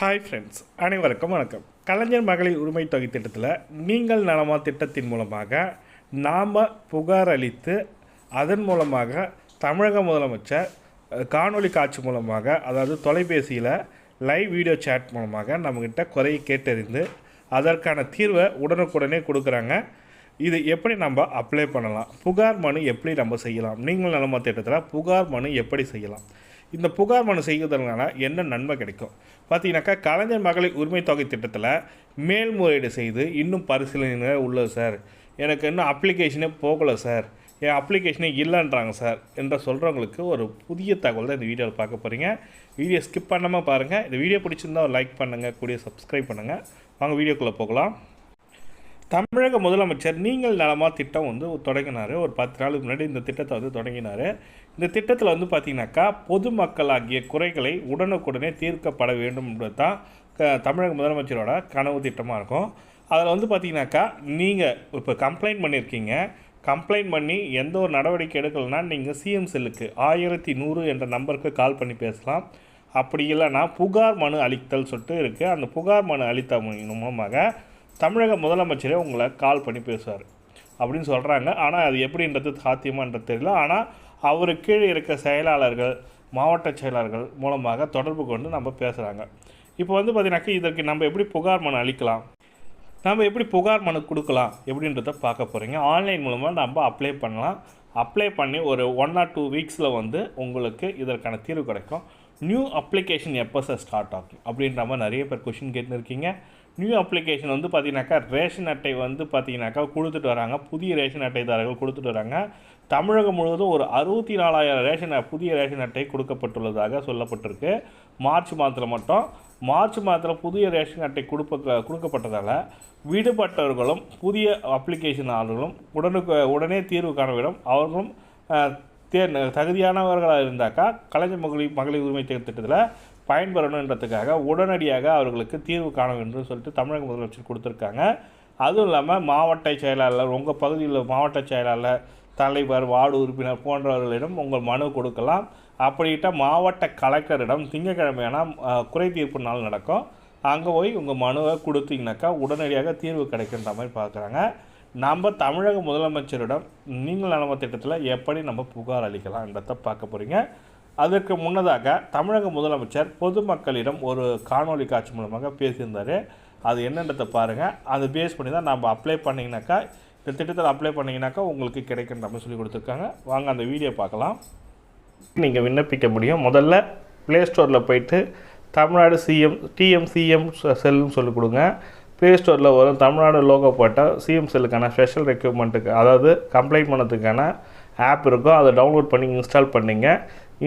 Hi friends அனைவருக்கும் வணக்கம். கலைஞர் மகளிர் உரிமை தொகை திட்டத்தில் நீங்கள் நலமா திட்டத்தின் மூலமாக நாம் புகார் அளித்து அதன் மூலமாக தமிழக முதலமைச்சர் காணொலி காட்சி மூலமாக அதாவது தொலைபேசியில் லைவ் வீடியோ சேட் மூலமாக நம்மக்கிட்ட குறையை கேட்டறிந்து அதற்கான தீர்வை உடனுக்குடனே கொடுக்குறாங்க. இது எப்படி நம்ம அப்ளை பண்ணலாம்? புகார் மனு எப்படி நம்ம செய்யலாம்? நீங்கள் நலமா திட்டத்தில் புகார் மனு எப்படி செய்யலாம்? இந்த புகார் மனு செய்வதனால என்ன நன்மை கிடைக்கும்? பார்த்தீங்கன்னாக்கா கலைஞர் மகளிர் உரிமை தொகை திட்டத்தில் மேல்முறையீடு செய்து இன்னும் பரிசீலனை உள்ளது சார். எனக்கு இன்னும் அப்ளிகேஷனே போகலை சார். என் அப்ளிகேஷனே இல்லைன்றாங்க சார் என்ற சொல்கிறவங்களுக்கு ஒரு புதிய தகவல் தான் இந்த வீடியோவில் பார்க்க போகிறீங்க வீடியோ ஸ்கிப் பண்ணாமல் பாருங்கள் இந்த வீடியோ பிடிச்சிருந்தா ஒரு லைக் பண்ணுங்கள் கூடிய சப்ஸ்கிரைப் பண்ணுங்கள் வாங்க வீடியோக்குள்ளே போகலாம். தமிழக முதலமைச்சர் நீங்கள் நலமாக திட்டம் வந்து தொடங்கினார். ஒரு பத்து நாளுக்கு முன்னாடி இந்த திட்டத்தை வந்து தொடங்கினார். இந்த திட்டத்தில் வந்து பார்த்தீங்கன்னாக்கா பொதுமக்களாகிய குறைகளை உடனுக்குடனே தீர்க்கப்பட வேண்டும் என்பது தான் க- தமிழக முதலமைச்சரோட கனவு திட்டமாக இருக்கும். அதில் வந்து பார்த்தீங்கன்னாக்கா நீங்கள் இப்போ கம்ப்ளைண்ட் பண்ணியிருக்கீங்க கம்ப்ளைண்ட் பண்ணி எந்த ஒரு நடவடிக்கை எடுக்கலைன்னா நீங்கள் சிஎம் செல்லுக்கு ஆயிரத்தி நூறு என்ற நம்பருக்கு கால் பண்ணி பேசலாம். அப்படி இல்லைன்னா புகார் மனு அளித்தல் சொல்லிட்டு இருக்குது அந்த புகார் மனு அளித்த மூலமாக தமிழக முதலமைச்சரே உங்களை கால் பண்ணி பேசுவார். அப்படின்னு சொல்கிறாங்க ஆனால் அது எப்படின்றது சாத்தியமான்றது தெரியல. ஆனால் அவர் கீழே இருக்க செயலாளர்கள் மாவட்ட செயலாளர்கள் மூலமாக தொடர்பு கொண்டு நம்ம பேசுகிறாங்க இப்போ வந்து பார்த்தீங்கன்னாக்கா இதற்கு நம்ம எப்படி புகார் மனு அளிக்கலாம்? நம்ம எப்படி புகார் மனு கொடுக்கலாம்? எப்படின்றத பார்க்க போகிறீங்க ஆன்லைன் மூலமாக நம்ம அப்ளை பண்ணலாம். அப்ளை பண்ணி ஒரு ஒன் ஆர் டூ வீக்ஸில் வந்து உங்களுக்கு இதற்கான தீர்வு கிடைக்கும். நியூ அப்ளிகேஷன் எப்போ சார் ஸ்டார்ட் ஆகும்? அப்படின்ற மாதிரி நிறைய பேர் கொஷின் கேட்டுருக்கீங்க நியூ அப்ளிகேஷன் வந்து பார்த்தீங்கன்னாக்கா ரேஷன் அட்டை வந்து பார்த்தீங்கன்னாக்கா கொடுத்துட்டு வராங்க. புதிய ரேஷன் அட்டைதாரர்கள் கொடுத்துட்டு வராங்க. தமிழகம் முழுவதும் ஒரு அறுபத்தி நாலாயிரம் ரேஷன் புதிய ரேஷன் அட்டை கொடுக்கப்பட்டுள்ளதாக சொல்லப்பட்டிருக்கு. மார்ச் மாதத்தில் மட்டும். மார்ச் மாதத்தில் புதிய ரேஷன் அட்டை கொடுப்ப கொடுக்கப்பட்டதால் விடுபட்டவர்களும் புதிய அப்ளிகேஷன் ஆளுகளும் உடனுக்கு உடனே தீர்வு காணவிடும். அவர்களும் தே தகுதியானவர்களாக இருந்தாக்கா கலைஞர் மகளிர் மகளிர் உரிமை திட்டத்தில் பயன்பெறணுன்றதுக்காக உடனடியாக அவர்களுக்கு தீர்வு காண வேண்டும் சொல்லிட்டு தமிழக முதலமைச்சர் கொடுத்துருக்காங்க. அதுவும் இல்லாமல் மாவட்ட செயலாளர் உங்கள் பகுதியில் மாவட்ட செயலாளர் தலைவர் வார்டு உறுப்பினர் போன்றவர்களிடம் உங்கள் மனு கொடுக்கலாம். அப்படிட்ட மாவட்ட கலெக்டரிடம் திங்கக்கிழமையான குறை தீர்ப்பு நாள் நடக்கும். அங்கே போய் உங்கள் மனுவை கொடுத்தீங்கனாக்கா உடனடியாக தீர்வு கிடைக்கின்ற மாதிரி பார்க்குறாங்க நம்ம தமிழக முதலமைச்சரிடம் நீங்கள் நலம திட்டத்தில் எப்படி நம்ம புகார் அளிக்கலாம் என்றதை பார்க்க போகிறீங்க அதற்கு முன்னதாக தமிழக முதலமைச்சர் பொதுமக்களிடம் ஒரு காணொளி காட்சி மூலமாக பேசியிருந்தார். அது என்னன்றதை பாருங்கள் அதை பேஸ் பண்ணி தான் நம்ம அப்ளை பண்ணிங்கனாக்கா இந்த திட்டத்தில் அப்ளை பண்ணிங்கனாக்கா உங்களுக்கு கிடைக்கின்ற மாதிரி சொல்லி கொடுத்துருக்காங்க. வாங்க அந்த வீடியோ பார்க்கலாம். நீங்கள் விண்ணப்பிக்க முடியும். முதல்ல ப்ளே ஸ்டோரில் போயிட்டு தமிழ்நாடு சிஎம் டிஎம்சிஎம் செல்லுன்னு சொல்லி கொடுங்க. ப்ளே ஸ்டோரில் வரும் தமிழ்நாடு லோகோ போட்டால் சிஎம் செல்லுக்கான ஸ்பெஷல் ரெக்யூப்மெண்ட்டுக்கு அதாவது கம்ப்ளைண்ட் பண்ணதுக்கான ஆப் இருக்கும். அதை டவுன்லோட் பண்ணி இன்ஸ்டால் பண்ணிங்க.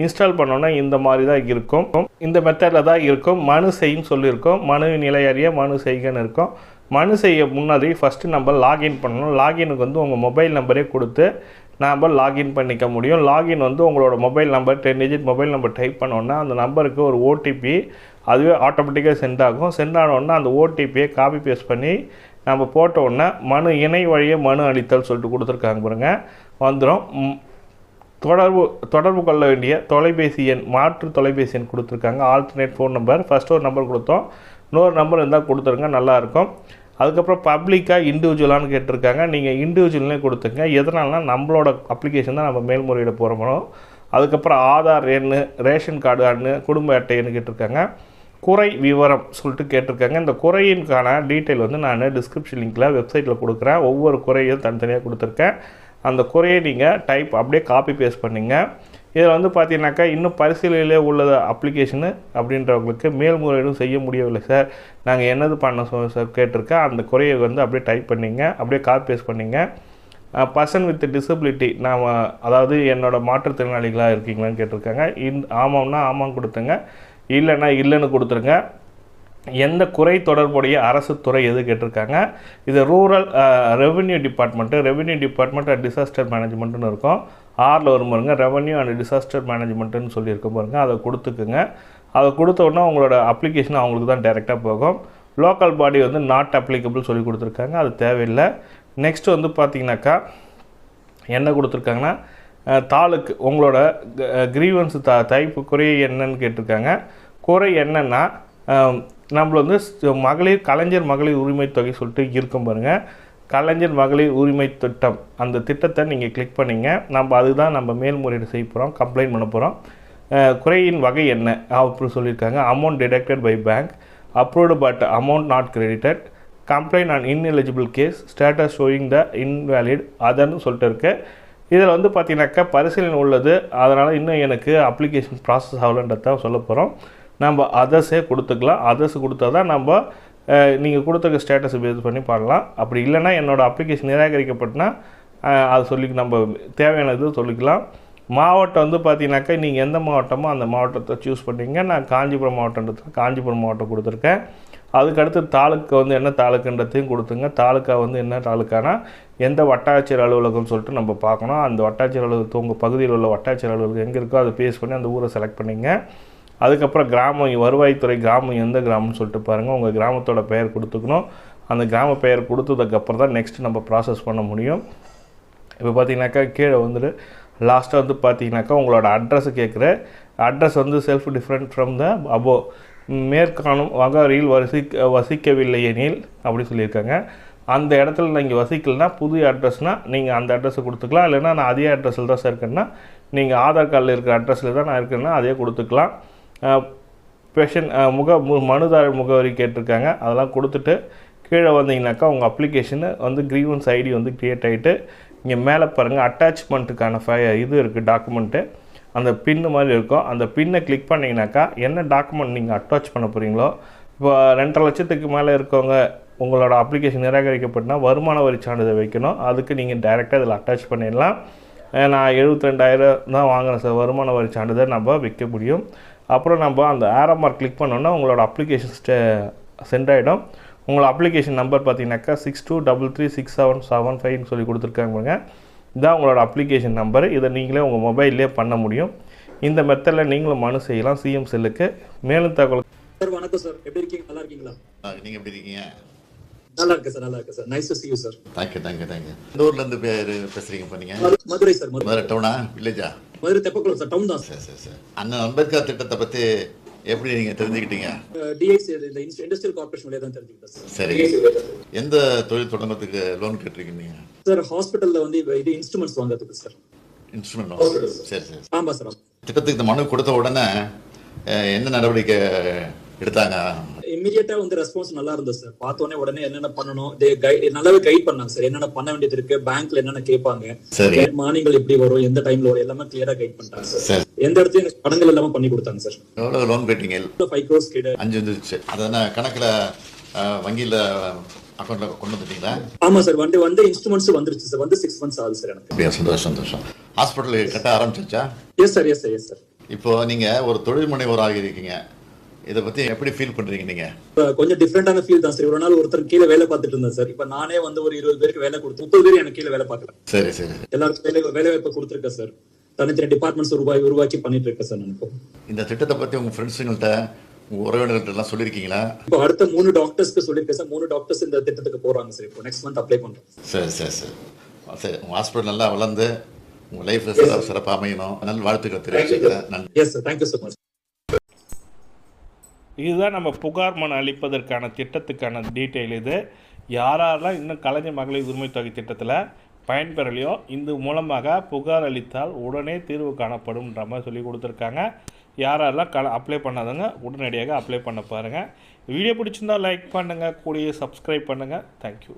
இன்ஸ்டால் பண்ணோன்னா இந்த மாதிரி தான் இருக்கும். இந்த மெத்தடில் தான் இருக்கும். மனு செய்யும் சொல்லியிருக்கோம். மனு நிலை அறிய மனு செய்கன்னு இருக்கும். மனு செய்ய முன்னாடி ஃபஸ்ட்டு நம்ம லாகின் பண்ணணும். லாகினுக்கு வந்து உங்கள் மொபைல் நம்பரே கொடுத்து நாம் லாகின் பண்ணிக்க முடியும். லாகின் வந்து உங்களோட mobile number ten digit mobile number type பண்ணோன்னா அந்த நம்பருக்கு ஒரு ஓடிபி அதுவே ஆட்டோமேட்டிக்காக சென்ட் ஆகும். சென்ட் ஆனோடனே அந்த ஓடிபியை காப்பி பேஸ்ட் பண்ணி நம்ம போட்ட உடனே மனு இணை வழியே மனு அளித்தல் சொல்லிட்டு கொடுத்துருக்காங்க பாருங்கள் வந்துடும் தொடர்பு தொடர்பு கொள்ள வேண்டிய தொலைபேசி எண் மாற்று தொலைபேசி எண் கொடுத்துருக்காங்க. ஆல்டர்னேட் ஃபோன் நம்பர் ஃபஸ்ட் ஒரு நம்பர் கொடுத்தோம். இன்னொரு நம்பர் இருந்தால் கொடுத்துருங்க நல்லாயிருக்கும். அதுக்கப்புறம் பப்ளிக்காக இண்டிவிஜுவலான்னு கேட்டிருக்காங்க. நீங்கள் இண்டிவிஜுவல்னே கொடுத்துங்க எதனால்னா நம்மளோட அப்ளிகேஷன் தான் நம்ம மேல்முறையிட போகிறோம் அதுக்கப்புறம் ஆதார் எண் ரேஷன் கார்டு அண்ணு குடும்ப அட்டைன்னு கேட்டிருக்காங்க. குறை விவரம் சொல்லிட்டு கேட்டிருக்காங்க. இந்த குறையின்கான டீட்டெயில் வந்து நான் டிஸ்கிரிப்ஷன் லிங்கில் வெப்சைட்டில் கொடுக்குறேன். ஒவ்வொரு குறையும் தனித்தனியாக கொடுத்துருக்கேன். அந்த குறையை நீங்கள் டைப் அப்படியே காப்பி பேஸ்ட் பண்ணிங்க. இதில் வந்து பார்த்தீங்கன்னாக்கா இன்னும் பரிசீலனையிலே உள்ள அப்ளிகேஷனு அப்படின்றவங்களுக்கு மேல்முறையீடும் செய்ய முடியவில்லை சார் நாங்கள் என்னது பண்ண சொ சார் கேட்டிருக்கேன். அந்த குறையை வந்து அப்படியே டைப் பண்ணிங்க. அப்படியே காப்பி பேஸ்ட் பண்ணிங்க. பர்சன் வித் டிசபிலிட்டி நான் அதாவது என்னோடய மாற்றுத்திறனாளிகளாக இருக்கீங்களான்னு கேட்டிருக்காங்க. இன் ஆமாம்னா ஆமாம் கொடுத்துங்க இல்லைன்னா இல்லைன்னு கொடுத்துருங்க. எந்த குறை தொடர்புடைய அரசு துறை எது கேட்டிருக்காங்க? இது rural revenue department revenue department and disaster மேனேஜ்மெண்ட்டுன்னு இருக்கும். ஆறில் வரும் பாருங்க ரெவென்யூ அண்ட் டிசாஸ்டர் மேனேஜ்மெண்ட்டுன்னு சொல்லியிருக்கோம் பாருங்க அதை கொடுத்துக்குங்க. அதை கொடுத்த உடனே உங்களோட அப்ளிகேஷன் அவங்களுக்கு தான் டைரெக்டாக போகும். லோக்கல் பாடி வந்து நாட் அப்ளிகபிள் சொல்லி கொடுத்துருக்காங்க அது தேவையில்லை. நெக்ஸ்ட் வந்து பார்த்தீங்கன்னாக்கா என்ன கொடுத்துருக்காங்கன்னா தாளுக்கு உங்களோட க்ரீவன்ஸ் த தைப்பு குறை என்னன்னு கேட்டிருக்காங்க. குறை என்னன்னா நம்மள வந்து ஸ்- மகளிர் கலைஞர் மகளிர் உரிமை தொகை சொல்லிட்டு இருக்கும் பாருங்கள் கலைஞர் மகளிர் உரிமை திட்டம். அந்த திட்டத்தை நீங்கள் கிளிக் பண்ணிங்க. நம்ம அதுதான் நம்ம மேல்முறையீடு செய்ய போகிறோம் கம்ப்ளைண்ட் பண்ண போகிறோம் குறையின் வகை என்ன? அப்படி சொல்லியிருக்காங்க. Amount deducted by bank approved but amount not credited complaint on ineligible case status showing the invalid அதர்னு சொல்லிட்டு இருக்கு. இதில் வந்து பார்த்தீங்கன்னாக்கா பரிசீலனை உள்ளது. அதனால் இன்னும் எனக்கு அப்ளிகேஷன் ப்ராசஸ் ஆகலன்றதான் சொல்ல போகிறோம் நம்ம அதர்ஸே கொடுத்துக்கலாம். அதர்ஸ் கொடுத்தா தான் நம்ம நீங்கள் கொடுத்துருக்க ஸ்டேட்டஸை பேஸ் பண்ணி பண்ணலாம். அப்படி இல்லைன்னா என்னோடய அப்ளிகேஷன் நிராகரிக்கப்பட்டனா அது சொல்லி நம்ம தேவையானது சொல்லிக்கலாம். மாவட்டம் வந்து பார்த்தீங்கன்னாக்கா நீங்கள் எந்த மாவட்டமோ அந்த மாவட்டத்தை சூஸ் பண்ணீங்க. நான் காஞ்சிபுரம் மாவட்டம்ன்றது காஞ்சிபுரம் மாவட்டம் கொடுத்துருக்கேன். அதுக்கடுத்து தாலுக்கா வந்து என்ன தாலுக்குன்றதையும் கொடுத்துங்க. தாலுக்கா வந்து என்ன தாலுக்கானா எந்த வட்டாட்சியர் அலுவலகம்னு சொல்லிட்டு நம்ம பார்க்கணும். அந்த வட்டாட்சியர் அலுவலகத்து உங்கள் பகுதியில் உள்ள வட்டாட்சியர் அலுவலகம் எங்கே இருக்கோ அதை பேஸ் பண்ணி அந்த ஊரை செலக்ட் பண்ணிங்க. அதுக்கப்புறம் கிராமம் வருவாய்த்துறை கிராமம் எந்த கிராமம்னு சொல்லிட்டு பாருங்கள் உங்கள் கிராமத்தோட பெயர் கொடுத்துக்கணும். அந்த கிராம பெயர் கொடுத்ததுக்கப்புறம் தான் நெக்ஸ்ட் நம்ம ப்ராசஸ் பண்ண முடியும். இப்போ பார்த்தீங்கன்னாக்கா கீழே வந்துட்டு லாஸ்ட்டாக வந்து பார்த்தீங்கன்னாக்கா உங்களோட அட்ரஸ் கேட்குற அட்ரஸ் வந்து self different from the above மேற்காணும் வகாரியில் வசிக்க வசிக்கவில்லை எனில் அப்படி சொல்லியிருக்காங்க. அந்த இடத்துல நீங்கள் வசிக்கலைன்னா புது அட்ரஸ்னால் நீங்கள் அந்த அட்ரஸை கொடுத்துக்கலாம். இல்லைன்னா நான் அதே அட்ரஸில் தான் சார் இருக்கேன்னா நீங்கள் ஆதார் கார்டில் இருக்கிற அட்ரஸில் தான் நான் இருக்கேன்னா அதே கொடுத்துக்கலாம். பெஷன் முக மு- மனுதாரர் முகவரி கேட்டிருக்காங்க. அதெல்லாம் கொடுத்துட்டு கீழே வந்தீங்கனாக்கா உங்கள் அப்ளிகேஷனு வந்து க்ரீவன்ஸ் ஐடி வந்து க்ரியேட் ஆகிட்டு இங்கே மேலே பாருங்கள் அட்டாச்மெண்ட்டுக்கான ஃபை இது இருக்குது டாக்குமெண்ட்டு அந்த பின்னு மாதிரி இருக்கும். அந்த பின்னை கிளிக் பண்ணிங்கனாக்கா என்ன டாக்குமெண்ட் நீங்கள் அட்டாச் பண்ண போகிறீங்களோ இப்போ ரெண்டரை லட்சத்துக்கு மேலே இருக்கவங்க உங்களோட அப்ளிகேஷன் நிராகரிக்கப்பட்டனா வருமான வரி சான்றிதழ் வைக்கணும். அதுக்கு நீங்கள் டைரெக்டாக இதில் அட்டாச் பண்ணிடலாம். நான் எழுபத்தி ரெண்டாயிரம் தான் வாங்கினேன் சார். வருமான வரி சான்றிதழ் நம்ம வைக்க முடியும். அப்புறம் நம்ம அந்த ஆரோ மார்க் கிளிக் பண்ணோன்னா உங்களோட அப்ளிகேஷன் ஸ்டே சென்ட் ஆகிடும் உங்களோட அப்ளிகேஷன் நம்பர் பார்த்தீங்கன்னாக்கா six two double three six seven seven ஃபைவ்னு சொல்லி கொடுத்துருக்காங்க இதான் உங்களோட அப்ளிகேஷன் நம்பர் இதை நீங்களே உங்கள் மொபைல்லே பண்ண முடியும். இந்த மெத்தடில் நீங்களும் மனு செய்யலாம் சிஎம் செல்லுக்கு மேலும் தகவல் சார் வணக்கம் சார் எப்படி இருக்கீங்க? நல்லா இருக்கீங்களா? ஆ, நீங்க எப்படி இருக்கீங்க? நல்லா இருக்கு சார் நல்லா இருக்கு sir nice to see you sir thank you thank you thank you இந்த ஊர்ல இருந்து பேர் நீங்க? மது- மதுரை சார் மதுரை. டவுனா வில்லேஜா மதுரை தெப்பக்குளம் சார் டவுன் தான் சரி. சரி சரி அண்ணன் அம்பேத்கர் திட்டத்தை பத்தி எப்படி நீங்க தெரிஞ்சுக்கிட்டீங்க? டிஐசி இந்த இண்டஸ்ட்ரியல் கார்பரேஷன் வழியா தான் தெரிஞ்சுக்கிட்டேன் சார். சரி. எந்த தொழில் தொடங்குறதுக்கு லோன் கேட்டிருக்கீங்க சார் ஹாஸ்பிட்டல்ல வந்து இது இன்ஸ்ட்ருமெண்ட்ஸ் வாங்குறதுக்கு சார். இன்ஸ்ட்ருமெண்ட் சரி சரி ஆமா சார் திட்டத்துக்கு இந்த மனு கொடுத்த உடனே என்ன நடவடிக்கை எடுத்தாங்க? இமீடியட்டா வந்து ரெஸ்பான்ஸ் நல்லா இருந்தது சார் பார்த்த உடனே உடனே என்னென்ன பண்ணணும்? நல்லாவே கைட் பண்ணாங்க சார் என்னென்ன பண்ண வேண்டியது இருக்கு? பேங்க்ல என்னென்ன கேட்பாங்க. மானியங்கள் எப்படி வரும்? எந்த டைம்ல வரும்? எல்லாமே கிளியரா கைட் பண்ணிட்டாங்க சார். எந்த இடத்துலயும் எனக்கு படங்கள் எல்லாமே பண்ணி கொடுத்தாங்க சார் எவ்வளவு லோன் கேட்டீங்க? ஃபைவ் க்ரோஸ் கிட்ட. அஞ்சு வந்துருச்சு. அதனால கணக்குல வங்கியில அக்கௌண்ட்ல கொண்டு வந்துட்டீங்களா? ஆமா சார் வந்து வந்து இன்ஸ்ட்ருமெண்ட்ஸ் வந்துருச்சு சார் வந்து சிக்ஸ் மந்த்ஸ் ஆகுது சார் எனக்கு. சந்தோஷம் சந்தோஷம். ஹாஸ்பிட்டல் கட்ட ஆரம்பிச்சிருச்சா yes sir yes sir yes sir இப்போ நீங்க ஒரு தொழில் முனைவோராக இருக்கீங்க. இதை பத்தி எப்படி ஃபீல் பண்றீங்க நீங்க? கொஞ்சம் டிஃப்ரெண்டான ஃபீல் தான் சார். இவ்வளவு நாள் ஒருத்தர் கீழே வேலை பார்த்துட்டு இருந்தேன் சார். இப்ப நானே வந்து ஒரு இருபது பேருக்கு வேலை கொடுத்து முப்பது பேர் எனக்கு கீழே வேலை பார்க்கறேன் சரி சரி. எல்லாருக்கும் வேலை வேலை வாய்ப்பு கொடுத்துருக்கேன் சார். தனித்தனி டிபார்ட்மெண்ட்ஸ் உருவாக்கி உருவாக்கி பண்ணிட்டு இருக்கேன் சார் நான் இப்போ. இந்த திட்டத்தை பத்தி உங்க ஃப்ரெண்ட்ஸுங்கள்ட்ட உங்க உறவினர்கள்ட்ட எல்லாம் சொல்லியிருக்கீங்களா இப்போ அடுத்த மூணு டாக்டர்ஸ்க்கு சொல்லியிருக்கேன் சார். மூணு டாக்டர்ஸ் இந்த திட்டத்துக்கு போறாங்க சார். இப்போ நெக்ஸ்ட் மந்த் அப்ளை பண்றோம். சரி சரி சரி. சரி. உங்க ஹாஸ்பிட்டல் நல்லா வளர்ந்து உங்க லைஃப்ல சிறப்பு சிறப்பாக அமையணும். நல்ல வாழ்த்துக்கள் தெரிவிச்சுக்கிறேன். Yes sir thank you so much இதுதான் நம்ம புகார் மனு அளிப்பதற்கான திட்டத்துக்கான டீட்டெயில் இது. யாரெல்லாம் இன்னும் கலைஞர் மகளிர் உரிமை தொகை திட்டத்தில் பயன்பெறலையோ இந்த மூலமாக புகார் அளித்தால் உடனே தீர்வு காணப்படும்ன்ற மாதிரி சொல்லி கொடுத்துருக்காங்க. யாரெல்லாம் க அப்ளை பண்ணாதவங்க உடனடியாக அப்ளை பண்ண பாருங்கள் வீடியோ பிடிச்சிருந்தா லைக் பண்ணுங்கள் கூடிய சப்ஸ்கிரைப் பண்ணுங்கள் தேங்க்யூ